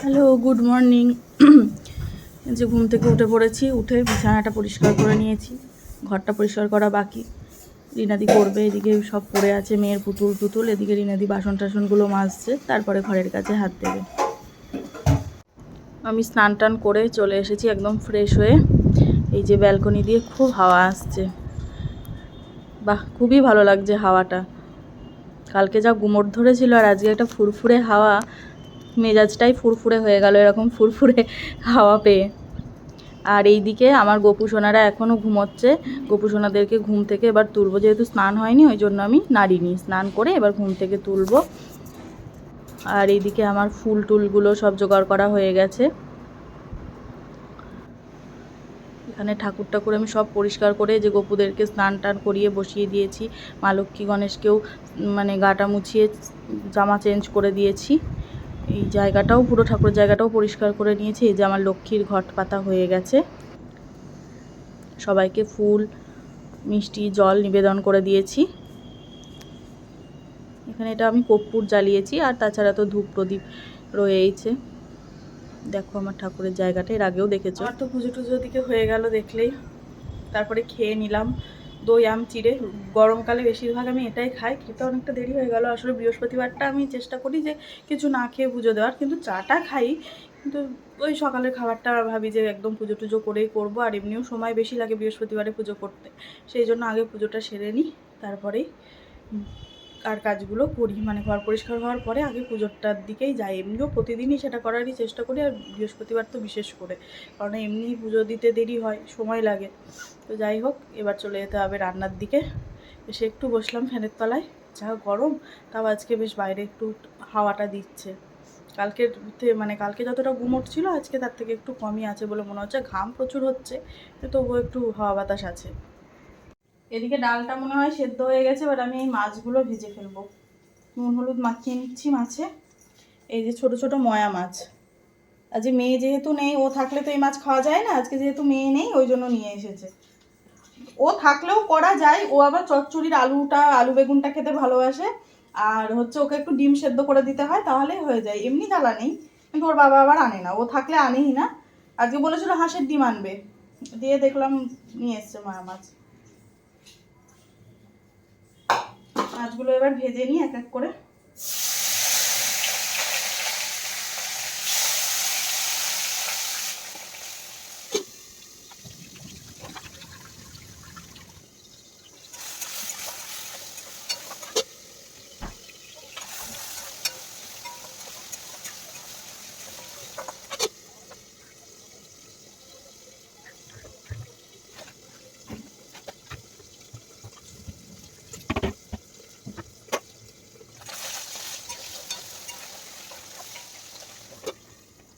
Hello good morning যে ঘুম থেকে উঠে পড়েছি, উঠে বিছানাটা পরিষ্কার করে নিয়েছি, ঘরটা পরিষ্কার করা বাকি। রিনাদি করবে, এদিকে সব পড়ে আছে, মেয়ের পুতুল টুতুল, এদিকে রিনাদি বাসন টাসনগুলো মাজছে, তারপরে ঘরের কাছে হাত দেবে। আমি স্নান টান করে চলে এসেছি একদম ফ্রেশ হয়ে। এই যে ব্যালকনি দিয়ে খুব হাওয়া আসছে। বাহ, খুবই ভালো লাগছে হাওয়াটা। কালকে যা গুমট ধরেছিল আর আজকে একটা ফুরফুরে হাওয়া মেজাজটাই ফুরফুরে হয়ে গেল এরকম ফুরফুরে হাওয়া পেয়ে। আর এইদিকে আমার গোপুসোনারা এখনও ঘুমোচ্ছে। গোপুসোনাদেরকে ঘুম থেকে এবার তুলবো। যেহেতু স্নান হয়নি, ওই জন্য আমি নাড়িনি স্নান করে এবার ঘুম থেকে তুলবো। আর এইদিকে আমার ফুল টুলগুলো সব জোগাড় করা হয়ে গেছে। এখানে ঠাকুর ঠাকুর আমি সব পরিষ্কার করে যে গপুদেরকে স্নান টান করিয়ে বসিয়ে দিয়েছি। মা লক্ষ্মী গণেশকেও মানে গাটা মুছিয়ে জামা চেঞ্জ করে দিয়েছি। এই জায়গাটাও, পুরো ঠাকুরের জায়গাটাও পরিষ্কার করে নিয়েছি। এই যে আমার লক্ষ্মীর ঘট পাতা হয়ে গেছে। সবাইকে ফুল, মিষ্টি, জল নিবেদন করে দিয়েছি। এখানে এটা আমি কর্পূর জ্বালিয়েছি, আর তাছাড়া তো ধূপ প্রদীপ রয়েইছে। দেখো আমার ঠাকুরের জায়গাটা, এর আগেও দেখেছ। আর তো পুজো টুজো দিকে হয়ে গেল দেখলেই। তারপরে খেয়ে নিলাম। দই, আম, চিড়ে গরমকালে বেশিরভাগ আমি এটাই খাই। খেতে অনেকটা দেরি হয়ে গেল। আসলে বৃহস্পতিবারটা আমি চেষ্টা করি যে কিছু না খেয়ে পুজো দেওয়ার। কিন্তু চাটা খাই। কিন্তু ওই সকালের খাবারটা ভাবি যে একদম পুজো টুজো করেই করব। আর এমনিও সময় বেশি লাগে বৃহস্পতিবারে পুজো করতে। সেই জন্য আগে পুজোটা সেরে নিই। তারপরেই আর কাজগুলো করি মানে ঘর পরিষ্কার হওয়ার পরে আগে পুজোটার দিকেই যাই। এমনিও প্রতিদিনই সেটা করারই চেষ্টা করি, আর বৃহস্পতিবার তো বিশেষ করে। কারণ এমনি পুজো দিতে দেরি হয়, সময় লাগে। তো যাই হোক, এবার চলে যেতে হবে রান্নার দিকে। এসে একটু বসলাম ফ্যানের তলায়। যা গরম, তাও আজকে বেশ বাইরে একটু হাওয়াটা দিচ্ছে। কালকের মানে কালকে যতটা গুমট ছিল, আজকে তার থেকে একটু কমই আছে বলে মনে হচ্ছে। ঘাম প্রচুর হচ্ছে তবুও একটু হাওয়া বাতাস আছে। এদিকে ডালটা মনে হয় সেদ্ধ হয়ে গেছে, এবার আমি এই মাছগুলো ভেজে ফেলব। নুন, হলুদ মাখিয়ে নিচ্ছি মাছে। এই যে ছোট ছোট ময়া মাছ। আজকে মেয়ে যেহেতু নেই, ও থাকলে তো এই মাছ খাওয়া যায় না, আজকে যেহেতু মেয়ে নেই, ওই জন্য নিয়ে এসেছে। ও থাকলেও করা যায়, ও আবার চচ্চড়ির আলুটা, আলু বেগুনটা খেতে ভালোবাসে, আর হচ্ছে ওকে একটু ডিম সেদ্ধ করে দিতে হয়, তাহলেই হয়ে যায়। এমনি জ্বালা নেই, কিন্তু ওর বাবা আবার আনে না, ও থাকলে আনেই না। আজকে বলেছিল হাঁসের ডিম আনবে। দিয়ে দেখলাম নিয়ে এসছে মায়া মাছ। মাছগুলো এবার ভেজে নিই এক এক করে।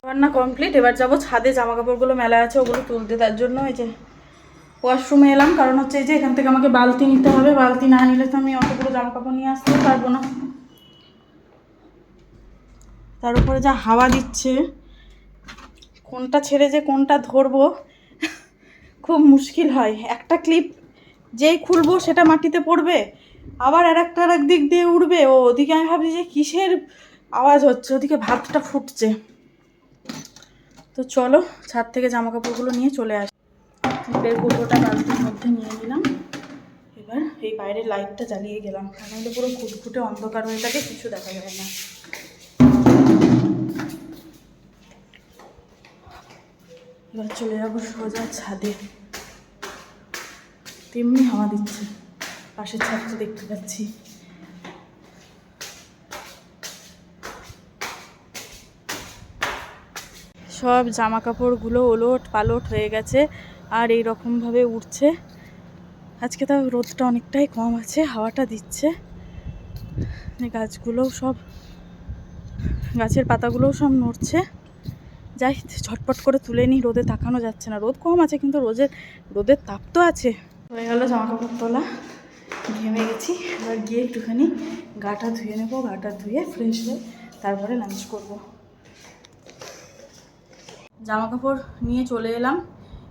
রান্না কমপ্লিট এবার যাব ছাদে জামা কাপড়গুলো মেলা আছে, ওগুলো তুলতে, তার জন্য এই যে ওয়াশরুমে এলাম, কারণ হচ্ছে এই যে এখান থেকে আমাকে বালতি নিতে হবে, বালতি না নিলে তো আমি অতগুলো জামা কাপড় নিয়ে আসতে পারব না। তার উপরে যা হাওয়া দিচ্ছে, কোনটা ছেড়ে যে কোনটা ধরবো, খুব মুশকিল হয়। একটা ক্লিপ যেই খুলবো সেটা মাটিতে পড়বে, আবার আর একটা আর দিক দিয়ে উঠবে ও, ওদিকে আমি ভাবছি যে কিসের আওয়াজ হচ্ছে, ওদিকে ভাতটা ফুটছে। তো চলো ছাদ থেকে জামা কাপড়গুলো নিয়ে চলে আসি। বের কুটোটা বালতির মধ্যে নিয়ে নিলাম। এবার এই বাইরের লাইটটা জ্বালিয়ে গেলাম। নাহলে পুরো ঘুটঘুটে অন্ধকার হয়ে থাকে, কিছু দেখা যায় না। এবার চলে যাব সোজা ছাদে। তেমনি হাওয়া দিচ্ছে। পাশের ছাদটা দেখতে পাচ্ছি। সব জামা কাপড়গুলো ওলট পালট হয়ে গেছে আর এই রকমভাবে উঠছে। আজকে তাও রোদটা অনেকটাই কম আছে, হাওয়াটা দিচ্ছে। গাছগুলোও সব, গাছের পাতাগুলোও সব নড়ছে। যাই, ঝটপট করে তুলে নিই, রোদে তাকানো যাচ্ছে না। রোদ কম আছে কিন্তু রোদের রোদের তাপ তো আছে। হয়ে গেল জামা কাপড় তোলা, ঘেমে গেছি। এবার গিয়ে একটুখানি গাটা ধুয়ে নেব গাটা ধুয়ে ফ্রেশ হয়ে তারপরে লাঞ্চ করব। জামা কাপড় নিয়ে চলে এলাম।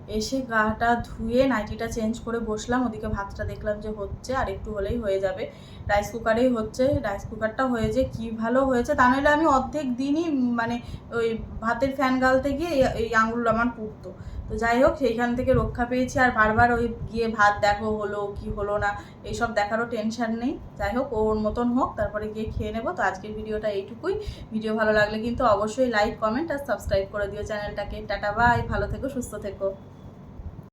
এসে গাটা ধুয়ে নাইটিটা চেঞ্জ করে বসলাম। ওদিকে ভাতটা দেখলাম যে হচ্ছে, আর একটু হলেই হয়ে যাবে। রাইস কুকারেই হচ্ছে। রাইস কুকারটা হয়েছে, কী ভালো হয়েছে তা নইলে আমি অর্ধেক দিনই মানে ওই ভাতের ফ্যান গালতে গিয়ে এই- আঙুল আমার পুড়তো। তো যাই হোক, সেইখান থেকে রক্ষা পেয়েছি। আর বারবার ওই গিয়ে ভাত দেখো হলো কি হলো না, এইসব দেখারও টেনশন নেই। যাই হোক ওর মতন হোক, তারপরে গিয়ে খেয়ে নেব। তো আজকের ভিডিওটা এইটুকুই। ভিডিও ভালো লাগলে কিন্তু অবশ্যই লাইক কমেন্ট আর সাবস্ক্রাইব করে দিও চ্যানেলটাকে। টাটা বাই ভালো থেকো, সুস্থ থেকো।